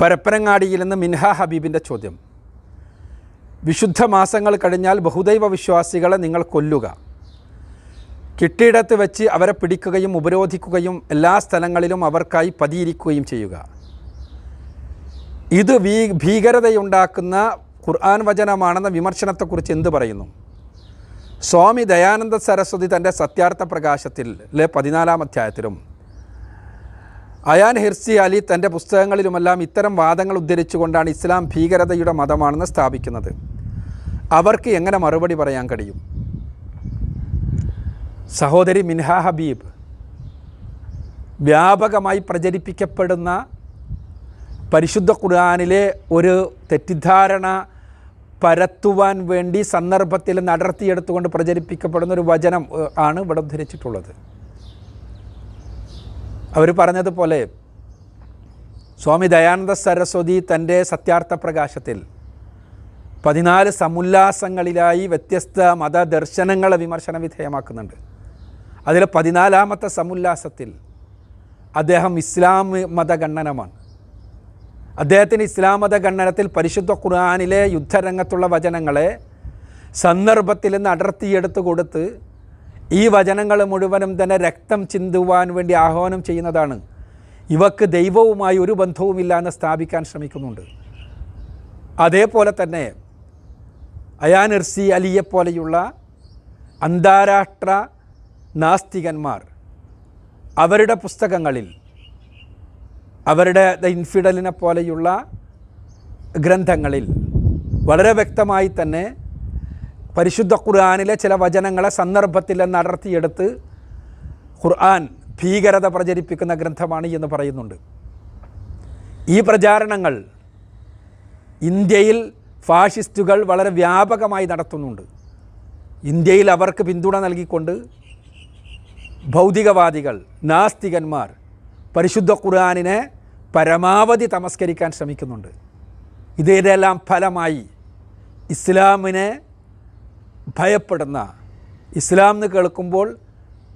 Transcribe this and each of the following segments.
പരപ്പനങ്ങാടിയിൽ നിന്ന് മിൻഹ ഹബീബിന്റെ ചോദ്യം. വിശുദ്ധ മാസങ്ങൾ കഴിഞ്ഞാൽ ബഹുദൈവ വിശ്വാസികളെ നിങ്ങൾ കൊല്ലുക. കിട്ടിയിടത്ത് വെച്ച് അവരെ പിടിക്കുകയും ഉപരോധിക്കുകയും എല്ലാ സ്ഥലങ്ങളിലും അവർക്കായി പതിയിരിക്കുകയും ചെയ്യുക. ഇത് വീ ഭീകരതയുണ്ടാക്കുന്ന ഖുർആൻ വചനമാണെന്ന വിമർശനത്തെക്കുറിച്ച് എന്ത് പറയുന്നു? സ്വാമി ദയാനന്ദ സരസ്വതി തന്റെ സത്യാർത്ഥ പ്രകാശത്തിൽ പതിനാലാം അധ്യായത്തിലും അയാൻ ഹിർസി അലി തന്റെ പുസ്തകങ്ങളിലുമെല്ലാം ഇത്തരം വാദങ്ങൾ ഉദ്ധരിച്ചുകൊണ്ടാണ് ഇസ്ലാം ഭീകരതയുടെ മതമാണെന്ന് സ്ഥാപിക്കുന്നത്. അവർക്ക് എങ്ങനെ മറുപടി പറയാൻ കഴിയും? സഹോദരി മിൻഹ ഹബീബ് വ്യാപകമായി പ്രചരിപ്പിക്കപ്പെടുന്ന പരിശുദ്ധ ഖുർആാനിലെ ഒരു തെറ്റിദ്ധാരണ പരത്തുവാൻ വേണ്ടി സന്ദർഭത്തിൽ നടത്തിയെടുത്തുകൊണ്ട് പ്രചരിപ്പിക്കപ്പെടുന്ന ഒരു വചനം ആണ് ഇവിടെ ഉദ്ധരിച്ചിട്ടുള്ളത്. അവർ പറഞ്ഞതുപോലെ സ്വാമി ദയാനന്ദ സരസ്വതി തന്റെ സത്യാർത്ഥ പ്രകാശത്തിൽ പതിനാല് സമുല്ലാസങ്ങളിലായി വ്യത്യസ്ത മതദർശനങ്ങളെ വിമർശന വിധേയമാക്കുന്നുണ്ട്. അതിൽ പതിനാലാമത്തെ സമുല്ലാസത്തിൽ അദ്ദേഹം ഇസ്ലാം മതഗണ്ണനമാണ് അദ്ദേഹത്തിന് ഇസ്ലാം മതഗണ്ണനത്തിൽ പരിശുദ്ധ ഖുർആാനിലെ യുദ്ധരംഗത്തുള്ള വചനങ്ങളെ സന്ദർഭത്തിൽ നിന്ന് അടർത്തിയെടുത്ത് കൊടുത്ത് ഈ വചനങ്ങൾ മുഴുവനും തന്നെ രക്തം ചിന്തുവാൻ വേണ്ടി ആഹ്വാനം ചെയ്യുന്നതാണ്. ഇവക്ക് ദൈവവുമായി ഒരു ബന്ധവുമില്ല എന്ന് സ്ഥാപിക്കാൻ ശ്രമിക്കുന്നുണ്ട്. അതേപോലെ തന്നെ അയാൻ ഇർസി അലിയെ പോലെയുള്ള അന്താരാഷ്ട്ര നാസ്തികന്മാർ അവരുടെ പുസ്തകങ്ങളിൽ അവരുടെ ദ ഇൻഫിഡലിനെ പോലെയുള്ള ഗ്രന്ഥങ്ങളിൽ വളരെ വ്യക്തമായി തന്നെ പരിശുദ്ധ ഖുർആാനിലെ ചില വചനങ്ങളെ സന്ദർഭത്തിൽ നടത്തിയെടുത്ത് ഖുർആൻ ഭീകരത പ്രചരിപ്പിക്കുന്ന ഗ്രന്ഥമാണ് എന്ന് പറയുന്നുണ്ട്. ഈ പ്രചാരണങ്ങൾ ഇന്ത്യയിൽ ഫാഷിസ്റ്റുകൾ വളരെ വ്യാപകമായി നടത്തുന്നുണ്ട്. ഇന്ത്യയിൽ അവർക്ക് പിന്തുണ നൽകിക്കൊണ്ട് ഭൗതികവാദികൾ നാസ്തികന്മാർ പരിശുദ്ധ ഖുർആാനിനെ പരമാവധി തമസ്കരിക്കാൻ ശ്രമിക്കുന്നുണ്ട്. ഇതിനെല്ലാം ഫലമായി ഇസ്ലാമിനെ ഭയപ്പെടുന്ന ഇസ്ലാം എന്ന് കേൾക്കുമ്പോൾ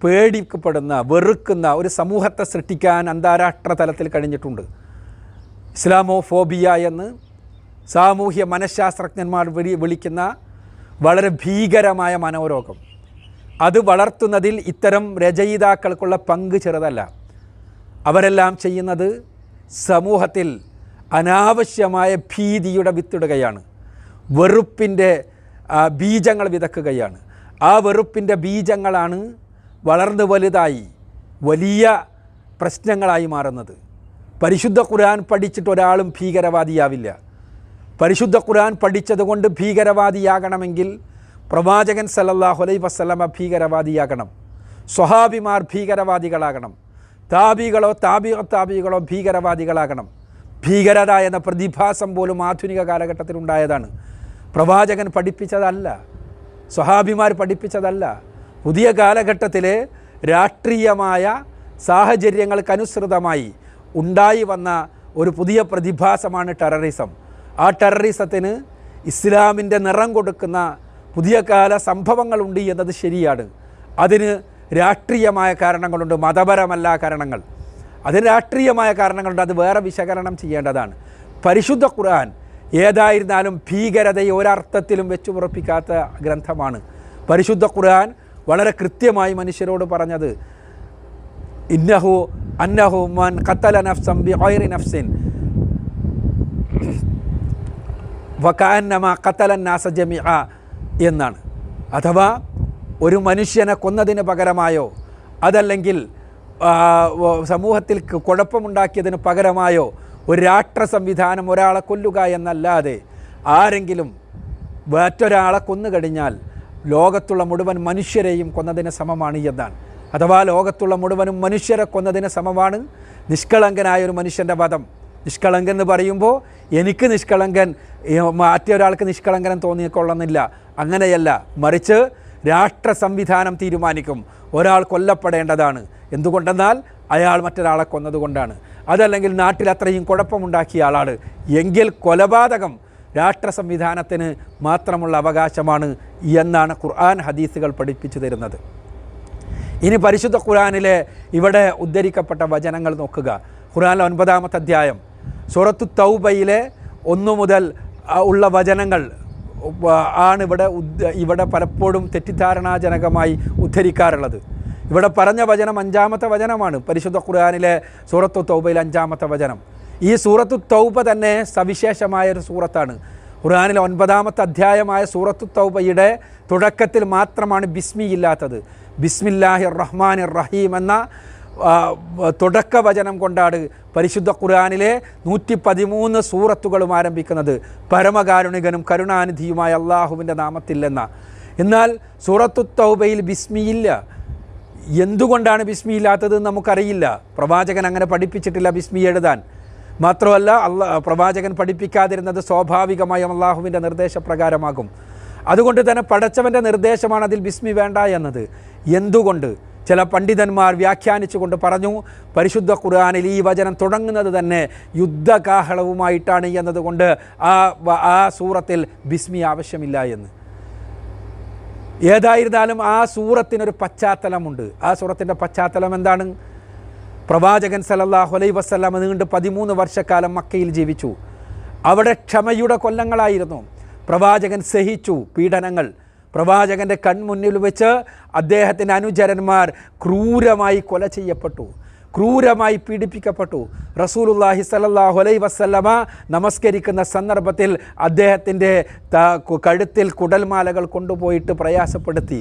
പേടിക്കപ്പെടുന്ന വെറുക്കുന്ന ഒരു സമൂഹത്തെ സൃഷ്ടിക്കാൻ അന്താരാഷ്ട്ര തലത്തിൽ കഴിഞ്ഞിട്ടുണ്ട്. ഇസ്ലാമോ ഫോബിയ എന്ന് സാമൂഹ്യ മനഃശാസ്ത്രജ്ഞന്മാർ വിളി വിളിക്കുന്ന വളരെ ഭീകരമായ മനോരോഗം. അത് വളർത്തുന്നതിൽ ഇത്തരം രചയിതാക്കൾക്കുള്ള പങ്ക് ചെറുതല്ല. അവരെല്ലാം ചെയ്യുന്നത് സമൂഹത്തിൽ അനാവശ്യമായ ഭീതിയുടെ വിത്തിടുകയാണ്. വെറുപ്പിന്റെ ബീജങ്ങൾ വിതക്കുകയാണ്. ആ വെറുപ്പിന്റെ ബീജങ്ങളാണ് വളർന്നു വലുതായി വലിയ പ്രശ്നങ്ങളായി മാറുന്നത്. പരിശുദ്ധ ഖുർആൻ പഠിച്ചിട്ട് ഒരാളും ഭീകരവാദിയാവില്ല. പരിശുദ്ധ ഖുർആൻ പഠിച്ചതുകൊണ്ട് ഭീകരവാദിയാകണമെങ്കിൽ പ്രവാചകൻ സല്ലല്ലാഹു അലൈ വസ്ലമ ഭീകരവാദിയാകണം. സ്വഹാബിമാർ ഭീകരവാദികളാകണം. താബികളോ താബിയോ താബികളോ ഭീകരവാദികളാകണം. ഭീകരത എന്ന പ്രതിഭാസം പോലും ആധുനിക കാലഘട്ടത്തിലുണ്ടായതാണ്. പ്രവാചകൻ പഠിപ്പിച്ചതല്ല സ്വഹാബിമാർ പഠിപ്പിച്ചതല്ല. പുതിയ കാലഘട്ടത്തിലെ രാഷ്ട്രീയമായ സാഹചര്യങ്ങൾക്കനുസൃതമായി ഉണ്ടായി വന്ന ഒരു പുതിയ പ്രതിഭാസമാണ് ടെററിസം. ആ ടെററിസത്തിന് ഇസ്ലാമിന്റെ നിറം കൊടുക്കുന്ന പുതിയ കാല സംഭവങ്ങളുണ്ട് എന്നത് ശരിയാണ്. അതിന് രാഷ്ട്രീയമായ കാരണങ്ങളുണ്ട് മതപരമല്ല കാരണങ്ങൾ. അതിന് രാഷ്ട്രീയമായ കാരണങ്ങളുണ്ട് അത് വേറെ വിശകലനം ചെയ്യേണ്ടതാണ്. പരിശുദ്ധ ഖുർആൻ ഏതായിരുന്നാലും ഭീകരതയെ ഒരർത്ഥത്തിലും വെച്ച് ഉറപ്പിക്കാത്ത ഗ്രന്ഥമാണ്. പരിശുദ്ധ ഖുർആൻ വളരെ കൃത്യമായി മനുഷ്യരോട് പറഞ്ഞത്. ഇന്നഹു അന്നഹു മൻ ഖത്തല നഫ്സം ബി ഗൈറി നഫ്സിൻ. വക്കാന്നമ ഖത്തല നാസ ജമിഅ എന്നാണ്. അഥവാ ഒരു മനുഷ്യനെ കൊന്നതിന് പകരമായോ അതല്ലെങ്കിൽ സമൂഹത്തിൽ കുഴപ്പമുണ്ടാക്കിയതിന് പകരമായോ ഒരു രാഷ്ട്ര സംവിധാനം ഒരാളെ കൊല്ലുക എന്നല്ലാതെ ആരെങ്കിലും മറ്റൊരാളെ കൊന്നുകഴിഞ്ഞാൽ ലോകത്തുള്ള മുഴുവൻ മനുഷ്യരെയും കൊന്നതിന് സമമാണ് എന്നാണ് അഥവാ ലോകത്തുള്ള മുഴുവനും മനുഷ്യരെ കൊന്നതിന് സമമാണ് നിഷ്കളങ്കനായ ഒരു മനുഷ്യന്റെ വധം. നിഷ്കളങ്കൻ എന്ന് പറയുമ്പോൾ എനിക്ക് നിഷ്കളങ്കൻ മറ്റൊരാൾക്ക് നിഷ്കളങ്കനം തോന്നിക്കൊള്ളുന്നില്ല അങ്ങനെയല്ല മറിച്ച് രാഷ്ട്ര സംവിധാനം തീരുമാനിക്കും. ഒരാൾ കൊല്ലപ്പെടേണ്ടതാണ്. എന്തുകൊണ്ടെന്നാൽ അയാൾ മറ്റൊരാളെ കൊന്നതുകൊണ്ടാണ്. അതല്ലെങ്കിൽ നാട്ടിൽ അത്രയും കുഴപ്പമുണ്ടാക്കിയ ആളാണ്. എങ്കിൽ കൊലപാതകം രാഷ്ട്ര സംവിധാനത്തിന് മാത്രമുള്ള അവകാശമാണ് എന്നാണ് ഖുർആൻ ഹദീസുകൾ പഠിപ്പിച്ചു തരുന്നത്. ഇനി പരിശുദ്ധ ഖുർആനിലെ ഇവിടെ ഉദ്ധരിക്കപ്പെട്ട വചനങ്ങൾ നോക്കുക. ഖുർആനിലെ ഒൻപതാമത്തെ അധ്യായം. സുറത്തു തൗബയിലെ ഒന്നു മുതൽ ഉള്ള വചനങ്ങൾ ആണ് ഇവിടെ ഇവിടെ പലപ്പോഴും തെറ്റിദ്ധാരണാജനകമായി ഉദ്ധരിക്കാറുള്ളത്. ഇവിടെ പറഞ്ഞ വചനം അഞ്ചാമത്തെ വചനമാണ്. പരിശുദ്ധ ഖുർആാനിലെ സൂറത്തു തൗബയിലെ അഞ്ചാമത്തെ വചനം. ഈ സൂറത്തു തൗബ തന്നെ സവിശേഷമായ ഒരു സൂറത്താണ്. ഖുർആാനിലെ ഒൻപതാമത്തെ അധ്യായമായ സൂറത്തു തൗബയുടെ തുടക്കത്തിൽ മാത്രമാണ് ബിസ്മി ഇല്ലാത്തത്. ബിസ്മില്ലാഹി റഹ്മാൻ റഹീം എന്ന തുടക്ക വചനം കൊണ്ടാണ് പരിശുദ്ധ ഖുർആാനിലെ നൂറ്റി പതിമൂന്ന് സൂറത്തുകളും ആരംഭിക്കുന്നത്. പരമകാരുണികനും കരുണാനിധിയുമായ അള്ളാഹുവിന്റെ നാമത്തില്ലെന്ന എന്നാൽ സൂറത്തു തൗബയിൽ ബിസ്മിയില്ല എന്തുകൊണ്ടാണ് ബിസ്മി ഇല്ലാത്തത് നമുക്കറിയില്ല. പ്രവാചകൻ അങ്ങനെ പഠിപ്പിച്ചിട്ടില്ല ബിസ്മി എഴുതാൻ. മാത്രമല്ല അള്ളാ പ്രവാചകൻ പഠിപ്പിക്കാതിരുന്നത് സ്വാഭാവികമായും അള്ളാഹുവിന്റെ നിർദ്ദേശപ്രകാരമാകും. അതുകൊണ്ട് തന്നെ പടച്ചവന്റെ നിർദ്ദേശമാണ് അതിൽ ബിസ്മി വേണ്ട എന്നത്. എന്തുകൊണ്ട്? ചില പണ്ഡിതന്മാർ വ്യാഖ്യാനിച്ചുകൊണ്ട് പറഞ്ഞു പരിശുദ്ധ ഖുർആാനിൽ ഈ വചനം തുടങ്ങുന്നത് തന്നെ യുദ്ധകാഹളവുമായിട്ടാണ് എന്നതുകൊണ്ട് ആ ആ സൂറത്തിൽ ബിസ്മി ആവശ്യമില്ല എന്ന്. ഏതായിരുന്നാലും ആ സൂറത്തിനൊരു പശ്ചാത്തലമുണ്ട്. ആ സൂറത്തിന്റെ പശ്ചാത്തലം എന്താണ്? പ്രവാചകൻ സലല്ലാഹു അലൈ വസല്ലം നീണ്ട് പതിമൂന്ന് വർഷക്കാലം മക്കയിൽ ജീവിച്ചു. അവിടെ ക്ഷമയുടെ കൊല്ലങ്ങളായിരുന്നു. പ്രവാചകൻ സഹിച്ചു പീഡനങ്ങൾ. പ്രവാചകന്റെ കൺമുന്നിൽ വെച്ച് അദ്ദേഹത്തിന്റെ അനുചരന്മാർ ക്രൂരമായി കൊല ചെയ്യപ്പെട്ടു. ക്രൂരമായി പീഡിപ്പിക്കപ്പെട്ടു. റസൂലുല്ലാഹി സലല്ലാഹു അലൈ വസല്ലമ നമസ്കരിക്കുന്ന സന്ദർഭത്തിൽ അദ്ദേഹത്തിന്റെ കഴുത്തിൽ കുടൽമാലകൾ കൊണ്ടുപോയിട്ട് പ്രയാസപ്പെടുത്തി.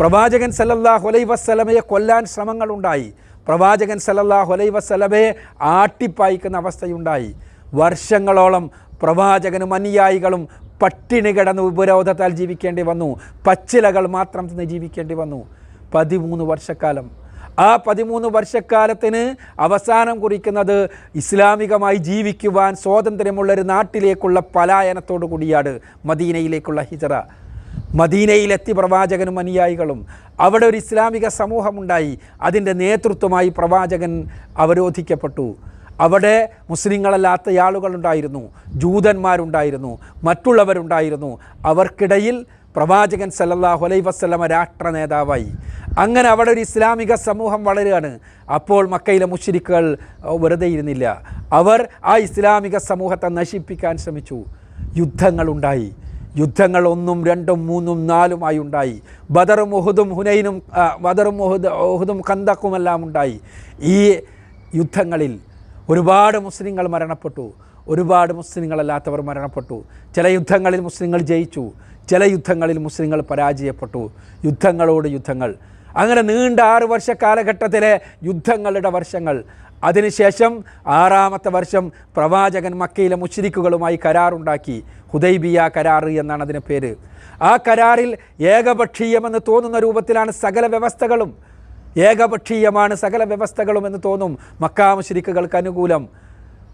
പ്രവാചകൻ സല്ലല്ലാഹു അലൈ വസ്സലമയെ കൊല്ലാൻ ശ്രമങ്ങളുണ്ടായി. പ്രവാചകൻ സല്ലല്ലാഹു അലൈ വസ്സലമയെ ആട്ടിപ്പായിക്കുന്ന അവസ്ഥയുണ്ടായി. വർഷങ്ങളോളം പ്രവാചകനും അനുയായികളും പട്ടിണി കിടന്ന് ഉപരോധത്താൽ ജീവിക്കേണ്ടി വന്നു. പച്ചിലകൾ മാത്രം തിന്ന് ജീവിക്കേണ്ടി വന്നു. പതിമൂന്ന് വർഷക്കാലം ആ പതിമൂന്ന് വർഷക്കാലത്തിന് അവസാനം കുറിക്കുന്നത് ഇസ്ലാമികമായി ജീവിക്കുവാൻ സ്വാതന്ത്ര്യമുള്ള ഒരു നാട്ടിലേക്കുള്ള പലായനത്തോടു കൂടിയാണ് മദീനയിലേക്കുള്ള ഹിജറ. മദീനയിലെത്തി പ്രവാചകനും അനുയായികളും. അവിടെ ഒരു ഇസ്ലാമിക സമൂഹമുണ്ടായി. അതിന്റെ നേതൃത്വമായി പ്രവാചകൻ അവരോധിക്കപ്പെട്ടു. അവിടെ മുസ്ലിങ്ങളല്ലാത്ത ആളുകളുണ്ടായിരുന്നു. ജൂതന്മാരുണ്ടായിരുന്നു. മറ്റുള്ളവരുണ്ടായിരുന്നു. അവർക്കിടയിൽ പ്രവാചകൻ സല്ലാഹു അലൈ വസ്ലമ രാഷ്ട്ര നേതാവായി. അങ്ങനെ അവിടെ ഒരു ഇസ്ലാമിക സമൂഹം വളരുകയാണ്. അപ്പോൾ മക്കയിലെ മുഷിരിക്കുകൾ വെറുതെ ഇരുന്നില്ല. അവർ ആ ഇസ്ലാമിക സമൂഹത്തെ നശിപ്പിക്കാൻ ശ്രമിച്ചു. യുദ്ധങ്ങളുണ്ടായി യുദ്ധങ്ങൾ ഒന്നും രണ്ടും മൂന്നും നാലുമായി ഉണ്ടായി. ബദറും ഉഹുദും ഹുനൈനും ബദറും ഉഹുദ് ഉഹുദും കന്തക്കുമെല്ലാം ഉണ്ടായി. ഈ യുദ്ധങ്ങളിൽ ഒരുപാട് മുസ്ലിങ്ങൾ മരണപ്പെട്ടു. ഒരുപാട് മുസ്ലിങ്ങളല്ലാത്തവർ മരണപ്പെട്ടു. ചില യുദ്ധങ്ങളിൽ മുസ്ലിങ്ങൾ ജയിച്ചു. ചില യുദ്ധങ്ങളിൽ മുസ്ലിങ്ങൾ പരാജയപ്പെട്ടു. യുദ്ധങ്ങളോട് യുദ്ധങ്ങൾ. അങ്ങനെ നീണ്ട ആറ് വർഷ കാലഘട്ടത്തിലെ യുദ്ധങ്ങളുടെ വർഷങ്ങൾ. അതിനുശേഷം ആറാമത്തെ വർഷം പ്രവാചകൻ മക്കയിലെ മുശ്രിക്കുകളുമായി കരാറുണ്ടാക്കി ഹുദൈബിയ കരാർ എന്നാണ് അതിന് പേര്. ആ കരാറിൽ ഏകപക്ഷീയമെന്ന് തോന്നുന്ന രൂപത്തിലാണ് സകല വ്യവസ്ഥകളും. ഏകപക്ഷീയമാണ് സകല വ്യവസ്ഥകളും എന്ന് തോന്നും മക്കാ മുശ്രിക്കുകൾക്ക് അനുകൂലം.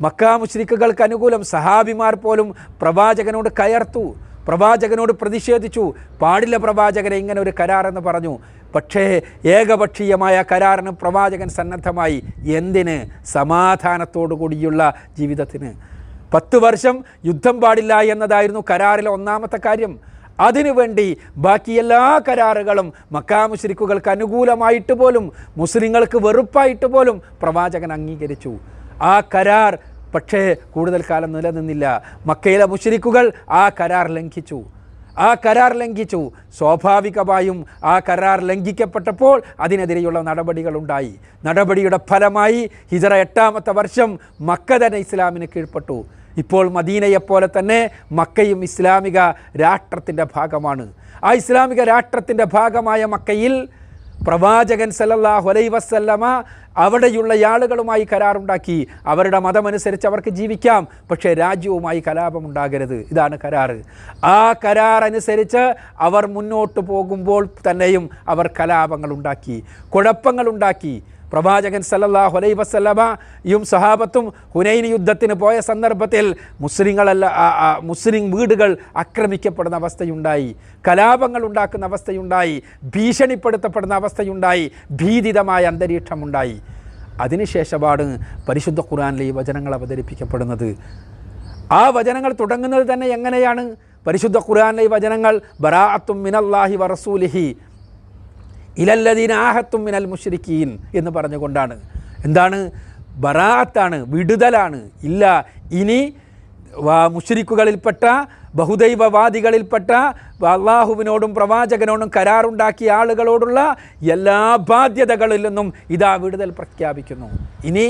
മക്കാ മുശ്രിക്കുകൾക്ക് അനുകൂലം. സഹാബിമാർ പോലും പ്രവാചകനോട് കയർത്തു. പ്രവാചകനോട് പ്രതിഷേധിച്ചു. പാടില്ല പ്രവാചകനെ ഇങ്ങനെ ഒരു കരാറെന്ന് പറഞ്ഞു. പക്ഷേ ഏകപക്ഷീയമായ കരാറിന് പ്രവാചകൻ സന്നദ്ധമായി. എന്തിന്? സമാധാനത്തോടു കൂടിയുള്ള ജീവിതത്തിന്. പത്ത് വർഷം യുദ്ധം പാടില്ല എന്നതായിരുന്നു കരാറിലെ ഒന്നാമത്തെ കാര്യം. അതിനുവേണ്ടി ബാക്കി എല്ലാ കരാറുകളും മക്കാമുശ്രിക്കുകൾക്ക് അനുകൂലമായിട്ട് പോലും മുസ്ലിങ്ങൾക്ക് വെറുപ്പായിട്ട് പോലും പ്രവാചകൻ അംഗീകരിച്ചു. ആ കരാർ പക്ഷേ കൂടുതൽ കാലം നിലനിന്നില്ല. മക്കയിലെ മുശ്രിക്കുകൾ ആ കരാർ ലംഘിച്ചു. ആ കരാർ ലംഘിച്ചു. സ്വാഭാവികമായും ആ കരാർ ലംഘിക്കപ്പെട്ടപ്പോൾ അതിനെതിരെയുള്ള നടപടികളുണ്ടായി നടപടിയുടെ ഫലമായി ഹിജറ എട്ടാമത്തെ വർഷം മക്ക തന്നെ ഇസ്ലാമിന് കീഴ്പ്പെട്ടു. ഇപ്പോൾ മദീനയെപ്പോലെ തന്നെ മക്കയും ഇസ്ലാമിക രാഷ്ട്രത്തിന്റെ ഭാഗമാണ്. ആ ഇസ്ലാമിക രാഷ്ട്രത്തിന്റെ ഭാഗമായ മക്കയിൽ പ്രവാചകൻ സല്ലല്ലാഹു അലൈഹി വസല്ലമ അവിടെയുള്ള ആളുകളുമായി കരാറുണ്ടാക്കി. അവരുടെ മതമനുസരിച്ച് അവർക്ക് ജീവിക്കാം. പക്ഷേ രാജ്യവുമായി കലാപമുണ്ടാകരുത്. ഇതാണ് കരാറ്. ആ കരാർ അനുസരിച്ച് അവർ മുന്നോട്ട് പോകുമ്പോൾ തന്നെയും അവർ കലാപങ്ങൾ ഉണ്ടാക്കി കുഴപ്പങ്ങളുണ്ടാക്കി. പ്രവാചകൻ സല്ലല്ലാഹു അലൈഹി വസല്ലമയും സഹാബത്തും ഹുനൈൻ യുദ്ധത്തിന് പോയ സന്ദർഭത്തിൽ മുസ്ലിങ്ങളല്ല മുസ്ലിം വീടുകൾ ആക്രമിക്കപ്പെടുന്ന അവസ്ഥയുണ്ടായി. കലാപങ്ങൾ ഉണ്ടാക്കുന്ന അവസ്ഥയുണ്ടായി. ഭീഷണിപ്പെടുത്തപ്പെടുന്ന അവസ്ഥയുണ്ടായി. ഭീതിതമായ അന്തരീക്ഷമുണ്ടായി. അതിനുശേഷമാണ് പരിശുദ്ധ ഖുറാനിലെ ഈ വചനങ്ങൾ അവതരിപ്പിക്കപ്പെടുന്നത്. ആ വചനങ്ങൾ തുടങ്ങുന്നത് തന്നെ എങ്ങനെയാണ്? പരിശുദ്ധ ഖുറാനിലെ വചനങ്ങൾ ബറാഅത്തും മിനല്ലാഹി വറസൂലിഹി. ഇലല്ലദീന ആഹത്തും മിനൽ മുഷരിക്കീൻ എന്ന് പറഞ്ഞുകൊണ്ടാണ്. എന്താണ്? ബറാത്താണ് വിടുതലാണ്. ഇല്ല ഇനി മുശ്രിക്കുകളിൽപ്പെട്ട ബഹുദൈവവാദികളിൽപ്പെട്ട അള്ളാഹുവിനോടും പ്രവാചകനോടും കരാറുണ്ടാക്കിയ ആളുകളോടുള്ള എല്ലാ ബാധ്യതകളിൽ നിന്നും ഇതാ വിടുതൽ പ്രഖ്യാപിക്കുന്നു. ഇനി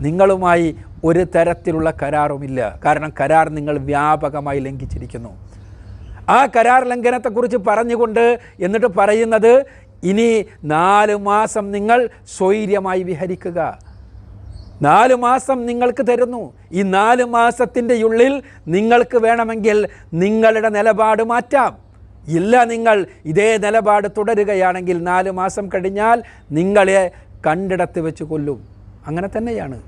നിങ്ങളുമായി ഒരു തരത്തിലുള്ള കരാറുമില്ല. കാരണം കരാർ നിങ്ങൾ വ്യാപകമായി ലംഘിച്ചിരിക്കുന്നു. ആ കരാർ ലംഘനത്തെക്കുറിച്ച് പറഞ്ഞുകൊണ്ട് എന്നിട്ട് പറയുന്നത് ഇനി നാല് മാസം നിങ്ങൾ സ്വൈര്യമായി വിഹരിക്കുക. നാല് മാസം നിങ്ങൾക്ക് തരുന്നു. ഈ നാല് മാസത്തിന്റെ ഉള്ളിൽ നിങ്ങൾക്ക് വേണമെങ്കിൽ നിങ്ങളുടെ നിലപാട് മാറ്റാം. ഇല്ല നിങ്ങൾ ഇതേ നിലപാട് തുടരുകയാണെങ്കിൽ നാല് മാസം കഴിഞ്ഞാൽ നിങ്ങളെ കണ്ടിടത്ത് വെച്ച് കൊല്ലും. അങ്ങനെ തന്നെയാണ്.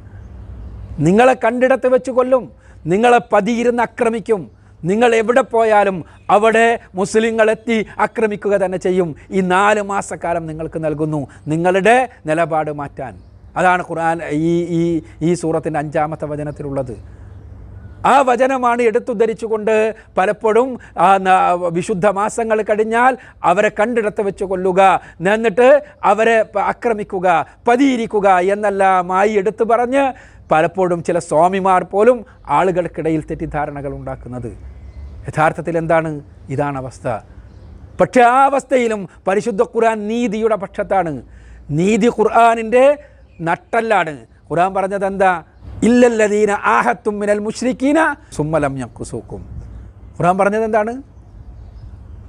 നിങ്ങളെ കണ്ടിടത്ത് വെച്ച് കൊല്ലും. നിങ്ങളെ പതിയിരുന്ന് ആക്രമിക്കും. നിങ്ങൾ എവിടെ പോയാലും അവിടെ മുസ്ലിങ്ങളെത്തി ആക്രമിക്കുക തന്നെ ചെയ്യും. ഈ നാല് മാസക്കാലം നിങ്ങൾക്ക് നൽകുന്നു. നിങ്ങളുടെ നിലപാട് മാറ്റാൻ. അതാണ് ഖുർആൻ ഈ ഈ ഈ സൂറത്തിന്റെ അഞ്ചാമത്തെ വചനത്തിലുള്ളത്. ആ വചനമാണ് എടുത്തുദ്ധരിച്ചുകൊണ്ട് പലപ്പോഴും വിശുദ്ധ മാസങ്ങൾ കഴിഞ്ഞാൽ അവരെ കണ്ടിടത്ത് വെച്ച് കൊല്ലുക. എന്നിട്ട് അവരെ ആക്രമിക്കുക പതിയിരിക്കുക എന്നെല്ലാമായി എടുത്തു പറഞ്ഞ് പലപ്പോഴും ചില സ്വാമിമാർ പോലും ആളുകൾക്കിടയിൽ തെറ്റിദ്ധാരണകൾ ഉണ്ടാക്കുന്നത്. യഥാർത്ഥത്തിൽ എന്താണ്? ഇതാണ് അവസ്ഥ. പക്ഷേ ആ അവസ്ഥയിലും പരിശുദ്ധ ഖുർആൻ നീതിയുടെ പക്ഷത്താണ്. നീതി ഖുർആാനിന്റെ നട്ടല്ലാണ്. ഖുർആൻ പറഞ്ഞത് എന്താ? ഇല്ലല്ലദീന ആഹത്തും മിനൽ മുഷ്രിക്കീന സുമ്മലം ഞക്കുസൂക്കും ഖുർആൻ പറഞ്ഞത് എന്താണ്?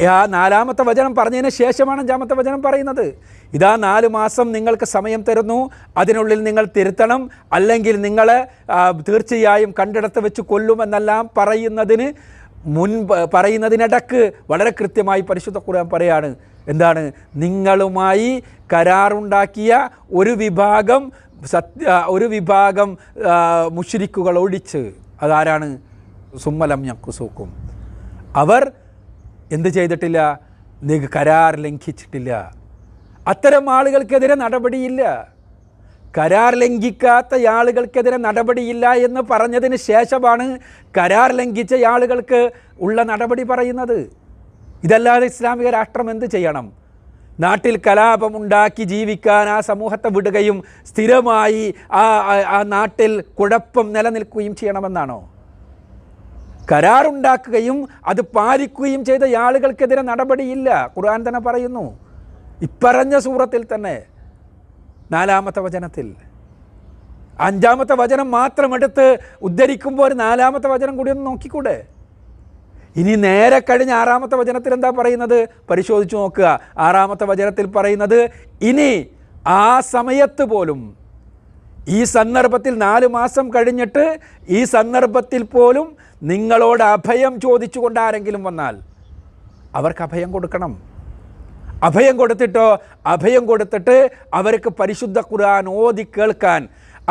ആ നാലാമത്തെ വചനം പറഞ്ഞതിന് ശേഷമാണ് അഞ്ചാമത്തെ വചനം പറയുന്നത്. ഇതാ നാല് മാസം നിങ്ങൾക്ക് സമയം തരുന്നു. അതിനുള്ളിൽ നിങ്ങൾ തിരുത്തണം. അല്ലെങ്കിൽ നിങ്ങൾ തീർച്ചയായും കണ്ടിടത്ത് വെച്ച് കൊല്ലുമെന്നെല്ലാം പറയുന്നതിന് മുൻ പറയുന്നതിനിടക്ക് വളരെ കൃത്യമായി പരിശുദ്ധ ഖുർആൻ പറയാണ്. എന്താണ്? നിങ്ങളുമായി കരാറുണ്ടാക്കിയ ഒരു വിഭാഗം സത്യ ഒരു വിഭാഗം മുഷരിക്കുകൾ ഒഴിച്ച്. അതാരാണ്? സുമ്മലം ഞക്കുസൂക്കും അവർ എന്ത് ചെയ്തിട്ടില്ല? നീ കരാർ ലംഘിച്ചിട്ടില്ല. അത്തരം ആളുകൾക്കെതിരെ നടപടിയില്ല. കരാർ ലംഘിക്കാത്ത ആളുകൾക്കെതിരെ നടപടിയില്ല എന്ന് പറഞ്ഞതിന് ശേഷമാണ് കരാർ ലംഘിച്ച ആളുകൾക്ക് ഉള്ള നടപടി പറയുന്നത്. ഇതല്ലാതെ ഇസ്ലാമിക രാഷ്ട്രം എന്ത് ചെയ്യണം? നാട്ടിൽ കലാപമുണ്ടാക്കി ജീവിക്കാൻ ആ സമൂഹത്തെ വിടുകയും സ്ഥിരമായി ആ നാട്ടിൽ കുഴപ്പം നിലനിൽക്കുകയും ചെയ്യണമെന്നാണോ? കരാറുണ്ടാക്കുകയും അത് പാലിക്കുകയും ചെയ്ത ആളുകൾക്കെതിരെ നടപടിയില്ല. ഖുർആൻ തന്നെ പറയുന്നു. ഇപ്പറഞ്ഞ സൂറത്തിൽ തന്നെ നാലാമത്തെ വചനത്തിൽ. അഞ്ചാമത്തെ വചനം മാത്രം എടുത്ത് ഉദ്ധരിക്കുമ്പോൾ ഒരു നാലാമത്തെ വചനം കൂടി ഒന്ന് നോക്കിക്കൂടെ? ഇനി നേരെ കഴിഞ്ഞ ആറാമത്തെ വചനത്തിൽ എന്താ പറയുന്നത്? പരിശോധിച്ച് നോക്കുക. ആറാമത്തെ വചനത്തിൽ പറയുന്നത് ഇനി ആ സമയത്ത് പോലും ഈ സന്ദർഭത്തിൽ നാല് മാസം കഴിഞ്ഞിട്ട് ഈ സന്ദർഭത്തിൽ പോലും നിങ്ങളോട് അഭയം ചോദിച്ചുകൊണ്ട് ആരെങ്കിലും വന്നാൽ അവർക്ക് അഭയം കൊടുക്കണം. അഭയം കൊടുത്തിട്ടോ അഭയം കൊടുത്തിട്ട് അവർക്ക് പരിശുദ്ധ ഖുർആൻ ഓതി കേൾക്കാൻ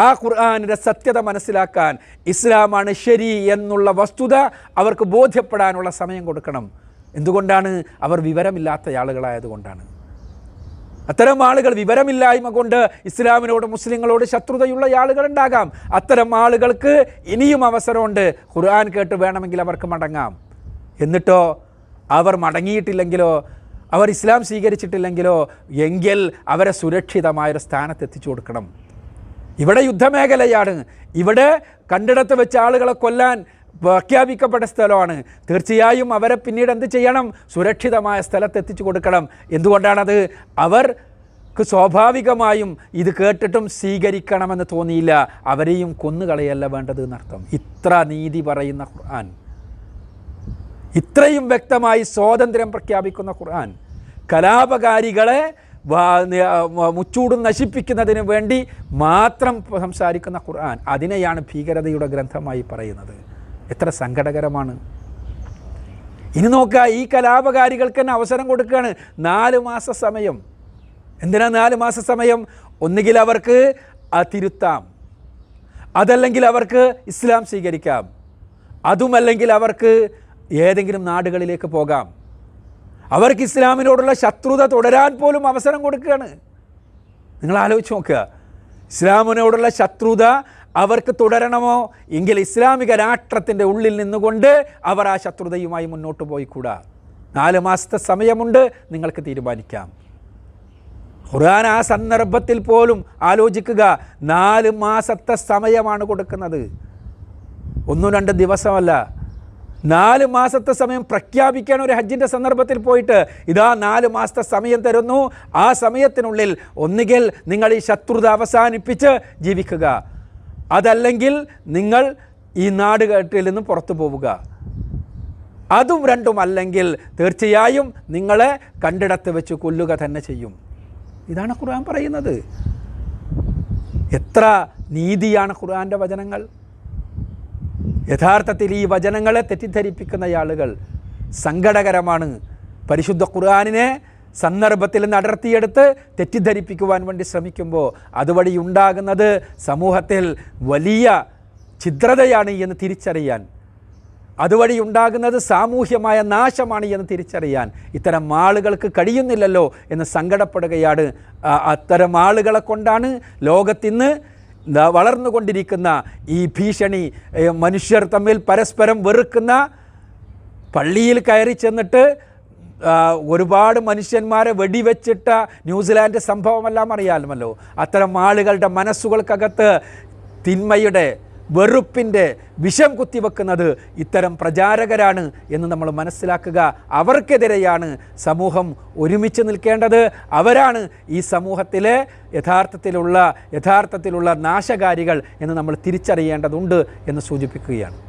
ആ ഖുർആാനിന്റെ സത്യത മനസ്സിലാക്കാൻ ഇസ്ലാമാണ് ശരി എന്നുള്ള വസ്തുത അവർക്ക് ബോധ്യപ്പെടാനുള്ള സമയം കൊടുക്കണം. എന്തുകൊണ്ടാണ്? അവർ വിവരമില്ലാത്ത ആളുകളായതുകൊണ്ടാണ്. അത്തരം ആളുകൾ വിവരമില്ലായ്മ കൊണ്ട് ഇസ്ലാമിനോട് മുസ്ലിങ്ങളോട് ശത്രുതയുള്ള ആളുകളുണ്ടാകാം അത്തരം ആളുകൾക്ക് ഇനിയും അവസരമുണ്ട്. ഖുർആൻ കേട്ട് വേണമെങ്കിൽ അവർക്ക് മടങ്ങാം. എന്നിട്ടോ അവർ മടങ്ങിയിട്ടില്ലെങ്കിലോ അവർ ഇസ്ലാം സ്വീകരിച്ചിട്ടില്ലെങ്കിലോ എങ്കിൽ അവരെ സുരക്ഷിതമായൊരു സ്ഥാനത്ത് എത്തിച്ചു കൊടുക്കണം. ഇവിടെ യുദ്ധമേഖലയാണ്. ഇവിടെ കണ്ടിടത്ത് വെച്ച് ആളുകളെ കൊല്ലാൻ പ്രഖ്യാപിക്കപ്പെട്ട സ്ഥലമാണ്. തീർച്ചയായും അവരെ പിന്നീട് എന്ത് ചെയ്യണം? സുരക്ഷിതമായ സ്ഥലത്ത് എത്തിച്ചു കൊടുക്കണം. എന്തുകൊണ്ടാണത്? അവർക്ക് സ്വാഭാവികമായും ഇത് കേട്ടിട്ടും സ്വീകരിക്കണമെന്ന് തോന്നിയില്ല. അവരെയും കൊന്നുകളയല്ല വേണ്ടത് എന്നർത്ഥം. ഇത്ര നീതി പറയുന്ന ഖുർആൻ. ഇത്രയും വ്യക്തമായി സ്വാതന്ത്ര്യം പ്രഖ്യാപിക്കുന്ന ഖുർആൻ. കലാപകാരികളെ മുച്ചൂടും നശിപ്പിക്കുന്നതിന് വേണ്ടി മാത്രം സംസാരിക്കുന്ന ഖുർആൻ. അതിനെയാണ് ഭീകരതയുടെ ഗ്രന്ഥമായി പറയുന്നത്. എത്ര സങ്കടകരമാണ്. ഇനി നോക്കുക ഈ കലാപകാരികൾക്ക് തന്നെ അവസരം കൊടുക്കുകയാണ് നാല് മാസ സമയം. എന്തിനാ നാല് മാസ സമയം? ഒന്നുകിൽ അവർക്ക് തിരുത്താം. അതല്ലെങ്കിൽ അവർക്ക് ഇസ്ലാം സ്വീകരിക്കാം. അതുമല്ലെങ്കിൽ അവർക്ക് ഏതെങ്കിലും നാടുകളിലേക്ക് പോകാം. അവർക്ക് ഇസ്ലാമിനോടുള്ള ശത്രുത തുടരാൻ പോലും അവസരം കൊടുക്കുകയാണ്. നിങ്ങൾ ആലോചിച്ച് നോക്കുക. ഇസ്ലാമിനോടുള്ള ശത്രുത അവർക്ക് തുടരണമോ? എങ്കിൽ ഇസ്ലാമിക രാഷ്ട്രത്തിന്റെ ഉള്ളിൽ നിന്നുകൊണ്ട് അവർ ആ ശത്രുതയുമായി മുന്നോട്ട് പോയിക്കൂടാ. നാല് മാസത്തെ സമയമുണ്ട് നിങ്ങൾക്ക് തീരുമാനിക്കാം. ഖുർആൻ ആ സന്ദർഭത്തിൽ പോലും ആലോചിക്കുക നാല് മാസത്തെ സമയമാണ് കൊടുക്കുന്നത്. ഒന്നും രണ്ട് ദിവസമല്ല. നാല് മാസത്തെ സമയം പ്രഖ്യാപിക്കാൻ ഒരു ഹജ്ജിന്റെ സന്ദർഭത്തിൽ പോയിട്ട് ഇതാ നാല് മാസത്തെ സമയം തരുന്നു. ആ സമയത്തിനുള്ളിൽ ഒന്നുകിൽ നിങ്ങൾ ഈ ശത്രുത അവസാനിപ്പിച്ച് ജീവിക്കുക. അതല്ലെങ്കിൽ നിങ്ങൾ ഈ നാടുകെട്ടിൽ നിന്ന് പുറത്തു പോവുക. അതും രണ്ടും അല്ലെങ്കിൽ തീർച്ചയായും നിങ്ങളെ കണ്ടിടത്ത് വെച്ച് കൊല്ലുക തന്നെ ചെയ്യും. ഇതാണ് ഖുർആൻ പറയുന്നത്. എത്ര നീതിയാണ് ഖുർആന്റെ വചനങ്ങൾ. യഥാർത്ഥത്തിൽ ഈ വചനങ്ങളെ തെറ്റിദ്ധരിപ്പിക്കുന്ന ആളുകൾ സങ്കടകരമാണ്. പരിശുദ്ധ ഖുർആാനിനെ സന്ദർഭത്തിൽ നിന്ന് അടർത്തിയെടുത്ത് തെറ്റിദ്ധരിപ്പിക്കുവാൻ വേണ്ടി ശ്രമിക്കുമ്പോൾ അതുവഴി ഉണ്ടാകുന്നത് സമൂഹത്തിൽ വലിയ ഛിദ്രതയാണ് എന്ന് തിരിച്ചറിയാൻ. അതുവഴി ഉണ്ടാകുന്നത് സാമൂഹ്യമായ നാശമാണ് എന്ന് തിരിച്ചറിയാൻ. ഇത്തരം ആളുകൾക്ക് കഴിയുന്നില്ലല്ലോ എന്ന് സങ്കടപ്പെടുകയാണ്. അത്തരം ആളുകളെ കൊണ്ടാണ് ലോകത്തിന്ന് വളർന്നുകൊണ്ടിരിക്കുന്ന ഈ ഭീഷണി മനുഷ്യർ തമ്മിൽ പരസ്പരം വെറുക്കുന്ന പള്ളിയിൽ കയറി ചെന്നിട്ട് ഒരുപാട് മനുഷ്യന്മാരെ വെടിവെച്ചിട്ട ന്യൂസിലാൻഡ് സംഭവമെല്ലാം അറിയാമല്ലോ. അത്തരം ആളുകളുടെ മനസ്സുകൾക്കകത്ത് തിന്മയുടെ വെറുപ്പിന്റെ വിഷം കുത്തിവെക്കുന്നത് ഇത്തരം പ്രചാരകരാണ് എന്ന് നമ്മൾ മനസ്സിലാക്കുക. അവർക്കെതിരെയാണ് സമൂഹം ഒരുമിച്ച് നിൽക്കേണ്ടത്. അവരാണ് ഈ സമൂഹത്തിലെ യഥാർത്ഥത്തിലുള്ള യഥാർത്ഥത്തിലുള്ള നാശകാരികൾ എന്ന് നമ്മൾ തിരിച്ചറിയേണ്ടതുണ്ട് എന്ന് സൂചിപ്പിക്കുകയാണ്.